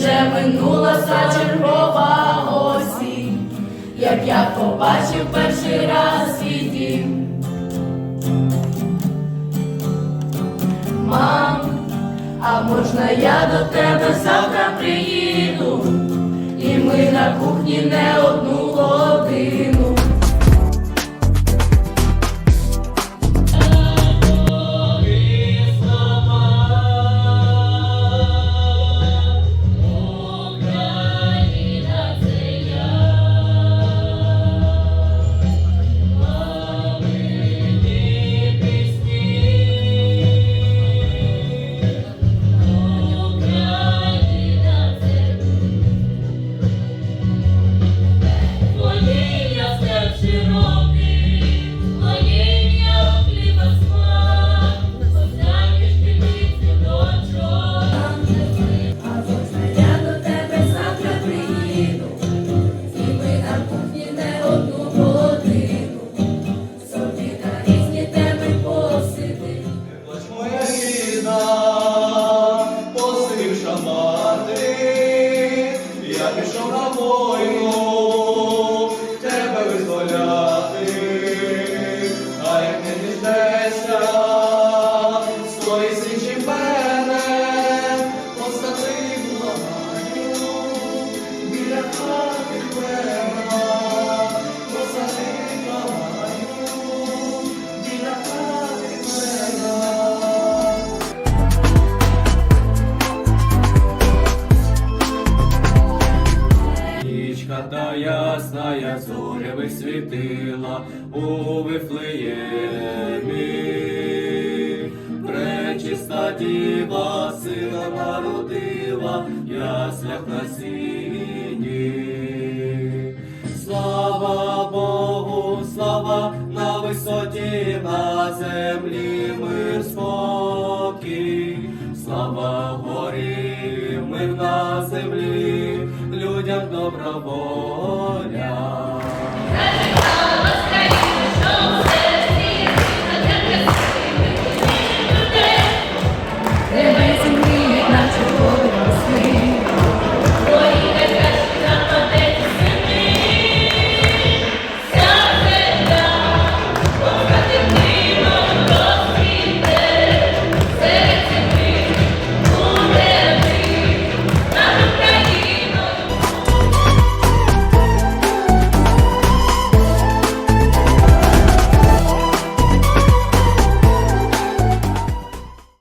вже минулася чергова осінь, як я побачив перший раз і дім. Мам, а можна я до тебе завтра приїду, і ми на кухні не одну годину. Ясна, я зорями світила у Вифлеємі. Пречиста діва сина народила, яслях на сіні. Слава Богу, слава на висоті, на землі мир спокій. Слава горі, мир на землі, добра воля.